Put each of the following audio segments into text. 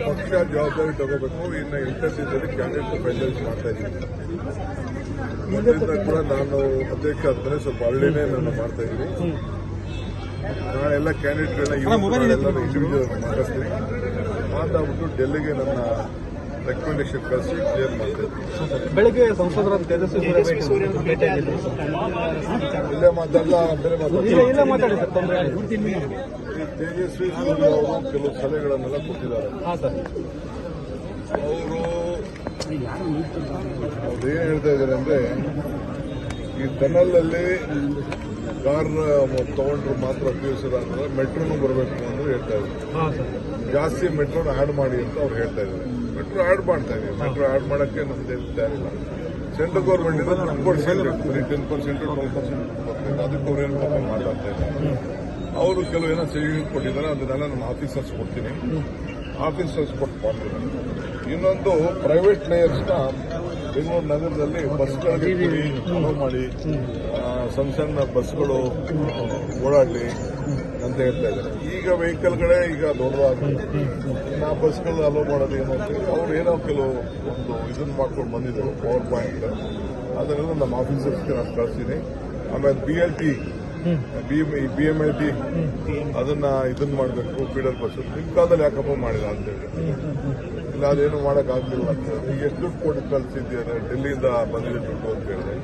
ಪಕ್ಷ ಜವಾಬ್ದಾರಿ ತಗೋಬೇಕು ಇನ್ನು ಇಂಟರ್ವ್ಯೂದಲ್ಲಿ ಕ್ಯಾಂಡಿಡೇಟ್ ಫೈನಲೈಸ್ ಮಾಡ್ತಾ ಇದ್ದೀನಿ ಕೂಡ ನಾನು ಅಧ್ಯಕ್ಷ ಆದ್ಮೇಲೆ ಸ್ವಲ್ಪ ಅಳ್ಳಿನೇ ನಾನು ಮಾಡ್ತಾ ಇದ್ದೀನಿ ನಾಳೆಲ್ಲ ಕ್ಯಾಂಡಿಡೇಟ್ಗಳನ್ನ ಇಂಡಿವಿಜುವಲ್ ಮಾಡಿಸ್ತೀನಿ ಮಾತಾಡ್ಬಿಟ್ಟು ಡೆಲ್ಲಿಗೆ ನನ್ನ ರೆಕಮೆಂಡೇಶನ್ ಕಳಿಸಿ ಕ್ಲಿಯರ್ ಮಾಡ್ತೀನಿ ಬೆಳಗ್ಗೆ ಸಂಸದರ ಇಲ್ಲೇ. ಮಾತಾಡಲ್ಲ ಬೇರೆ ಮಾತಾಡಲ್ಲ ಇಲ್ಲ ಈ ತೇಜಸ್ವಿ ಸೂರ್ಯ ಅವರು ಕೆಲವು ಸಲಹೆಗಳನ್ನೆಲ್ಲ ಕೊಟ್ಟಿದ್ದಾರೆ ಅವರು ಅವ್ರು ಏನ್ ಹೇಳ್ತಾ ಇದ್ದಾರೆ ಅಂದ್ರೆ ಈ ಟನಲ್ ಅಲ್ಲಿ ಕಾರ್ ತಗೊಂಡ್ರು ಮಾತ್ರ ಉಪಯೋಗಿಸಿದ ಅಂದ್ರೆ ಮೆಟ್ರೋನು ಬರಬೇಕು ಅಂತ ಹೇಳ್ತಾ ಇದ್ದಾರೆ. ಜಾಸ್ತಿ ಮೆಟ್ರೋನ ಆಡ್ ಮಾಡಿ ಅಂತ ಅವ್ರು ಹೇಳ್ತಾ ಇದ್ದಾರೆ. ಮೆಟ್ರೋ ಆಡ್ ಮಾಡ್ತಾ ಇದೀವಿ ಮೆಟ್ರೋ ಆಡ್ ಮಾಡಕ್ಕೆ ನಮ್ದೇನು ತಯಾರಿಲ್ಲ ಸೆಂಟ್ರಲ್ ಗೌರ್ಮೆಂಟ್ ಕೊಡ್ಸಿದ್ರೆ ಬರೀ ಟೆನ್ ಪರ್ಸೆಂಟ್ ಟ್ವೆಲ್ ಪರ್ಸೆಂಟ್ ಅದಕ್ಕೆ ಅವ್ರೇನು ಏನು ಪಾಪ ಮಾತಾಡ್ತಾ ಇದ್ದಾರೆ. ಅವರು ಕೆಲವು ಏನೋ ಕೊಟ್ಟಿದ್ದಾರೆ ಅದನ್ನೆಲ್ಲ ನಾನು ಆಫೀಸರ್ಸ್ ಕೊಡ್ತೀನಿ. ಆಫೀಸರ್ಸ್ ಕೊಟ್ಟು ಮಾಡ್ತೀನಿ ಇನ್ನೊಂದು ಪ್ರೈವೇಟ್ ಲೇಯರ್ಸ್ನ ಬೆಂಗಳೂರು ನಗರದಲ್ಲಿ ಬಸ್ಗಳಿಗೆ ಅಲೋ ಮಾಡಿ ಸಣ್ಣ ಸಣ್ಣ ಬಸ್ಗಳು ಓಡಾಡಲಿ ಅಂತ ಹೇಳ್ತಾ ಇದ್ದಾರೆ. ಈಗ ವೆಹಿಕಲ್ಗಳೇ ಈಗ ದೊಡ್ಡದಾಗ. ಇನ್ನು ಆ ಬಸ್ಗಳು ಅಲೋ ಮಾಡೋದು ಏನು ಅಂತ ಅವ್ರು ಏನೋ ಕೆಲವು ಒಂದು ಇದನ್ನು ಮಾಡ್ಕೊಂಡು ಬಂದಿದ್ರು ಪವರ್ ಪಾಯಿಂಟ್ ಅದನ್ನೆಲ್ಲ ನಮ್ಮ ಆಫೀಸರ್ಸ್ಗೆ ನಾನು ಕಳಿಸ್ತೀನಿ. ಆಮೇಲೆ B L T B M I T ಅದನ್ನ ಇದನ್ನ ಮಾಡಬೇಕು ಫೀಡರ್ ಬಸ್ ನಿಮ್ ಕಾಲದಲ್ಲಿ ಯಾಕಪ್ಪ ಮಾಡಿಲ್ಲ ಅಂತ ಹೇಳಿ. ಇಲ್ಲ, ಅದೇನು ಮಾಡೋಕ್ಕಾಗಲಿಲ್ಲ ಅಂತ ಹೇಳಿ. ಈಗ ಎಷ್ಟು ದುಡ್ಡು ಕೊಟ್ಟು ಕಳಿಸಿದ್ದಾರೆ ಡೆಲ್ಲಿಯಿಂದ ಬಂದಿದೆ ದುಡ್ಡು ಅಂತ ಹೇಳಿದೆ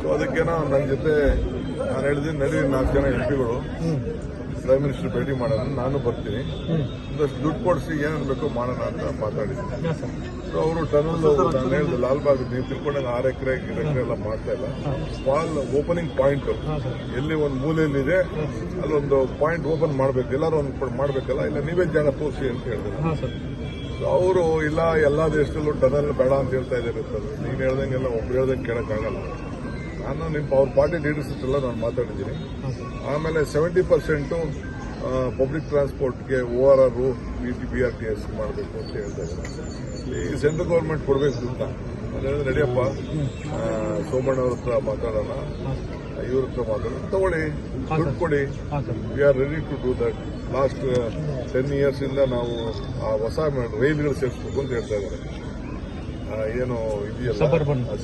ಸೊ ಅದಕ್ಕೇನೋ ನನ್ನ ಜೊತೆ ನಾನು ಹೇಳಿದ್ದೀನಿ ನಡಿ ನಾಲ್ಕು ಜನ ಎಂ ಪಿಗಳು ಪ್ರೈಮ್ ಮಿನಿಸ್ಟರ್ ಭೇಟಿ ಮಾಡೋಣ ನಾನು ಬರ್ತೀನಿ. ಒಂದಷ್ಟು ದುಡ್ಡು ಕೊಡಿಸಿ ಏನೇನು ಬೇಕೋ ಮಾಡೋಣ ಅಂತ ಮಾತಾಡಿದ್ದೀನಿ. ಸೊ ಅವರು ಟನಲ್ ನಾನು ಲಾಲ್ ಲಾಲ್ಬಾಗ್ ನೀವು ತಿಳ್ಕೊಂಡಾಗ ಆರು ಎಕರೆ ಎಲ್ಲ ಮಾಡ್ತಾ ಇಲ್ಲ. ಸ್ಮಾಲ್ ಓಪನಿಂಗ್ ಪಾಯಿಂಟ್ ಎಲ್ಲಿ ಒಂದು ಮೂಲೆಯಲ್ಲಿದೆ ಅಲ್ಲೊಂದು ಪಾಯಿಂಟ್ ಓಪನ್ ಮಾಡಬೇಕು ಎಲ್ಲರೂ ಒಂದು ಮಾಡಬೇಕಲ್ಲ ಇಲ್ಲ ನೀವೇ ಜಾಗ ತೋರಿಸಿ ಅಂತ ಹೇಳಿದ್ರು. ಅವರು ಇಲ್ಲ ಎಲ್ಲ ದೇಶದಲ್ಲೂ ಟನಲ್ ಬೇಡ ಅಂತ ಹೇಳ್ತಾ ಇದ್ದಾರೆ ಸರ್ ನೀನು ಹೇಳ್ದಂಗೆಲ್ಲ ಒಬ್ಬ ಹೇಳ್ದಂಗೆ ಕೇಳೋಕ್ಕಾಗಲ್ಲ. ನಾನು ನಿಮ್ಮ ಅವ್ರ ಪಾರ್ಟಿ ಲೀಡರ್ಸ್ ಎಲ್ಲ ನಾನು ಮಾತಾಡಿದ್ದೀನಿ. ಆಮೇಲೆ seventy percent public ಟ್ರಾನ್ಸ್ಪೋರ್ಟ್ಗೆ O R R B T B R T S ಮಾಡಬೇಕು ಅಂತ ಹೇಳ್ತಾ ಇದ್ದಾರೆ. ಈ ಸೆಂಟ್ರಲ್ ಗೌರ್ಮೆಂಟ್ ಕೊಡಬೇಕು ಅಂತ. ಅದರಿಂದ ನಡಿಯಪ್ಪ ಆ, ಸೋಮಣ್ಣ ಅವ್ರ ಹತ್ರ ಮಾತಾಡೋಣ. ಇವ್ರ ಹತ್ರ ಮಾತಾಡೋಣ. ತಗೊಳ್ಳಿ ದುಡ್ಡು ಕೊಡಿ. We are ready to do that last ten ಇಯರ್ಸಿಂದ ಇಂದ ನಾವು ಆ ಹೊಸ ರೈಲ್ಗಳು ಸೇರಿಸ್ಬೇಕು ಅಂತ ಹೇಳ್ತಾ ಇದ್ದಾರೆ. ಏನು ಇದೆಯಲ್ಲ.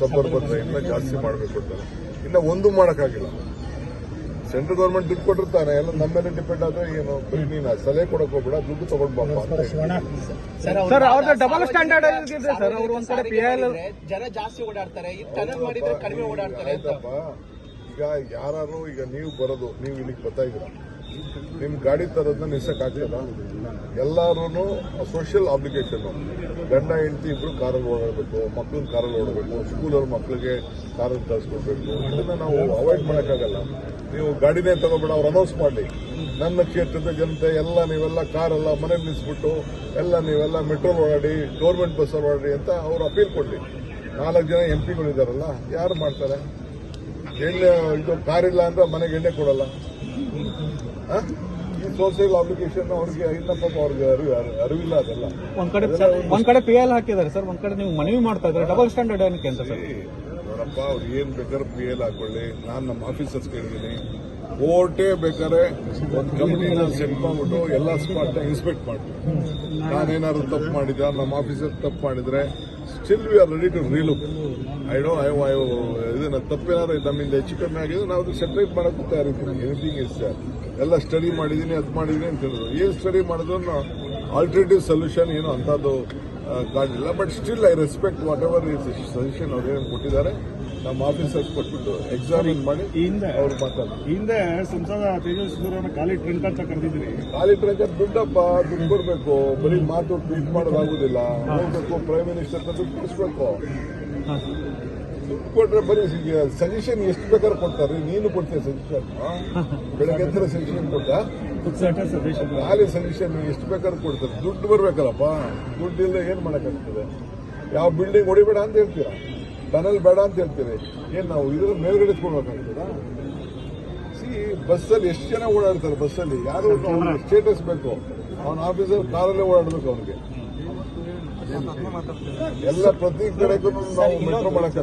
ಸಬರ್ಬನ್ ಇನ್ನ ಜಾಸ್ತಿ ಮಾಡಬೇಕು ಅಂತಾರೆ ಇನ್ನ ಒಂದು ಮಾಡೋಕ್ಕಾಗಿಲ್ಲ. ಸೆಂಟ್ರಲ್ ಗೌರ್ಮೆಂಟ್ ದುಡ್ಡು ಕೊಟ್ಟಿರ್ತಾನೆ. ಎಲ್ಲ ನಮ್ಮ ಮೇಲೆ ಡಿಪೆಂಡ್ ಆದ್ರೆ ಏನು ಬರೀ ನೀನು ಸಲಹೆ ಕೊಡಕ್ ಹೋಗ್ಬೇಡ ದುಡ್ಡು ತಗೊಂಡ್ ಬಾಪ ಅಂತ ಸರ್ ಅವ್ರದ್ದು ಡಬಲ್ ಸ್ಟ್ಯಾಂಡರ್ಡ್ ಇದೆ ಸರ್ ಅವ್ರು ಒಂದ್ ಕಡೆ ಜನ ಜಾಸ್ತಿ ಓಡಾಡ್ತಾರೆ. ಈ ಟನಲ್ ಮಾಡಿದ್ರೆ ಕಡಿಮೆ ಓಡಾಡ್ತಾರೆ ಅಂತ. ಈಗ ಯಾರು ಈಗ ನೀವು ಬರೋದು ನೀವು ಇಲ್ಲಿಗೆ ಬರ್ತಾ ಇದ್ದೀರಾ? ನಿಮ್ ಗಾಡಿ ತರೋದನ್ನ ನಿಲ್ಸಕ್ ಆಗ್ತದ ಎಲ್ಲಾರು ಸೋಷಿಯಲ್ ಅಪ್ಲಿಕೇಶನ್ ಗಂಡ, ಹೆಂಡತಿ ಇಬ್ರು ಕಾರಲ್ಲಿ ಓಡಾಡಬೇಕು ಮಕ್ಳನ್ನ ಕಾರಲ್ಲಿ ಓಡಬೇಕು ಸ್ಕೂಲವ್ರ ಮಕ್ಕಳಿಗೆ ಕಾರಲ್ಲಿ ತರಿಸ್ಕೊಡ್ಬೇಕು. ಇದನ್ನ ನಾವು ಅವಾಯ್ಡ್ ಮಾಡೋಕ್ಕಾಗಲ್ಲ. ನೀವು ಗಾಡಿನೇ ತಗೋಬೇಡ, ಅವ್ರು ಅನೌನ್ಸ್ ಮಾಡಲಿ. ನನ್ನ ಕ್ಷೇತ್ರದ ಜನತೆ, ಎಲ್ಲ ನೀವೆಲ್ಲ ಕಾರೆಲ್ಲ ಮನೆ ನಿಲ್ಲಿಸ್ಬಿಟ್ಟು ಎಲ್ಲ ನೀವೆಲ್ಲ ಮೆಟ್ರೋ ಓಡಾಡಿ ಗೌರ್ಮೆಂಟ್ ಬಸ್ಸಲ್ಲಿ ಓಡಾಡಿ ಅಂತ ಅವ್ರು ಅಪೀಲ್ ಕೊಡ್ಲಿ. ನಾಲ್ಕು ಜನ ಎಂ ಪಿಗಳಿದಾರಲ್ಲ ಯಾರು ಮಾಡ್ತಾರೆ? ಎಣ್ಣೆ, ಇದು ಕಾರಿಲ್ಲ ಅಂದ್ರೆ ಮನೆಗೆ ಎಣ್ಣೆ ಕೊಡಲ್ಲ? ಈ ಸೋಷಿಯಲ್ ಅಪ್ಲಿಕೇಶನ್ ಅವ್ರಿಗೆ ಇಲ್ಲ ಪಾಪ ಅವ್ರಿಗೆ ಅರಿವು ಅರಿವಿಲ್ಲ ಅದೆಲ್ಲ. ಒಂದ್ ಕಡೆ ಒಂದ್ ಕಡೆ ಪಿ ಎಲ್ ಹಾಕಿದ್ದಾರೆ ಸರ್ ಒಂದ್ ಕಡೆ ನೀವು ಮನವಿ ಮಾಡ್ತಾ ಇದ್ದಾರೆ? ಡಬಲ್ ಸ್ಟ್ಯಾಂಡರ್ಡ್ ಏನಕ್ಕೆ ಅಂತ ಸರ್? ನೋಡಪ್ಪ ಅವ್ರು ಏನ್ ಬೇಕಾದ್ರೆ ಪಿ ಎಲ್ ಹಾಕೊಳ್ಳಿ. ನಾನು ನಮ್ಮ ಆಫೀಸರ್ಸ್ ಕೇಳಿದ್ದೀನಿ. ಕೋರ್ಟೇ ಬೇಕಾದ್ರೆ ಒಂದು ಕಮಿಟಿನ ಸೆಟ್ ಮಾಡ್ಬಿಟ್ಟು ಎಲ್ಲ ಸ್ಪಾಟ್ ಇನ್ಸ್ಪೆಕ್ಟ್ ಮಾಡ್ತೀವಿ ನಾನೇನಾದ್ರು ತಪ್ಪು ಮಾಡಿದ್ರೆ ನಮ್ಮ ಆಫೀಸರ್ ತಪ್ಪು ಮಾಡಿದ್ರೆ still we are ready to relook I do I ಇದನ್ನ ತಪ್ಪೇನಾದ್ರು ನಮ್ಮಿಂದ ಹೆಚ್ಚು ಕಮ್ಮಿ ಆಗಿದೆ, ನಾವು ಸೆಟ್ರೇಟ್ ಮಾಡೋಕ್ಕೂ ತಯಾರಿದ್ದೀನಿ ಎನಿಥಿಂಗ್ ಇಸ್ ಎಲ್ಲ ಸ್ಟಡಿ ಮಾಡಿದ್ದೀನಿ, ಅದು ಮಾಡಿದ್ದೀನಿ ಅಂತ ಹೇಳಿದ್ರು. ಏನು ಸ್ಟಡಿ ಮಾಡಿದ್ರು ಆಲ್ಟರ್ನೇಟಿವ್ ಸೊಲ್ಯೂಷನ್ ಏನು ಅಂಥದ್ದು ಕಾಣಲಿಲ್ಲ. But still I respect whatever is suggestion ಅವ್ರು ಏನು ಕೊಟ್ಟಿದ್ದಾರೆ. ನಮ್ಮ ಆಫೀಸರ್ಸ್ ಕೊಟ್ಬಿಟ್ಟು ಎಕ್ಸಾಮಿನ್ ಮಾಡಿ ಹಿಂದೆ ಅವ್ರು ಮಾತಾಡ್ತಾರೆ. ಹಿಂದೆ ಸಂಸದ ತೇಜಸ್ವಿ ಅವರನ್ನ ಖಾಲಿ ಟ್ರಿಂಕ್ ಅಂತ ಕರೆದಿದ್ರಿ ಖಾಲಿ ಟ್ರೈಕರ್ ದುಡ್ಡಪ್ಪ ದುಡ್ಡು ಕೊಡ್ಬೇಕು. ಬರೀ ಮಾತು ಟ್ವೀಟ್ ಮಾಡೋದಾಗುದಿಲ್ಲ ಹೋಗ್ಬೇಕು ಪ್ರೈಮ್ ಮಿನಿಸ್ಟರ್ ದುಡ್ಡು ಕೊಡಿಸ್ಬೇಕು. ದುಡ್ಡು ಕೊಟ್ರೆ ಬರೀ ಸಜೆಷನ್ ಎಷ್ಟು ಬೇಕಾದ್ರೆ ಕೊಡ್ತಾರೆ. ನೀನು ಕೊಡ್ತೀಯ ಸಜೆಷನ್ ಬೆಳಗ್ಗೆ ಎತ್ತರ ಸಜೆಷನ್ ಕೊಟ್ಟ? ಖಾಲಿ ಸಜೆಷನ್ ಎಷ್ಟು ಬೇಕಾದ್ರೆ ಕೊಡ್ತಾರೆ. ದುಡ್ಡು ಬರ್ಬೇಕಲ್ಲಪ್ಪ. ದುಡ್ಡು ಇಲ್ಲ ಏನ್ ಮಾಡಕ್ಕಾಗ್ತದೆ? ಯಾವ ಬಿಲ್ಡಿಂಗ್ ಹೊಡಿಬೇಡ ಅಂತ ಹೇಳ್ತೀರಾ? ಟನಲ್ ಬೇಡ ಅಂತ ಹೇಳ್ತೀರಿ ಏನ್ ನಾವು ಇದ್ರ ಮೇಲ್ಗಡೆ ಕೊಡ್ಬೇಕಾಗ್ತದ ಸಿ ಬಸ್ಸಲ್ಲಿ ಎಷ್ಟು ಜನ ಓಡಾಡ್ತಾರೆ ಬಸ್ಸಲ್ಲಿ? ಯಾರು ಸ್ಟೇಟಸ್ ಬೇಕು? ಅವನ ಆಫೀಸರ್ ಕಾರಲ್ಲೇ ಓಡಾಡಬೇಕು ಅವನಿಗೆ. ಎಲ್ಲ ಪ್ರತಿ ಕಡೆಗೂ ನಾವು ಮೆಟ್ರೋ ಮಾಡಕ್ಕೆ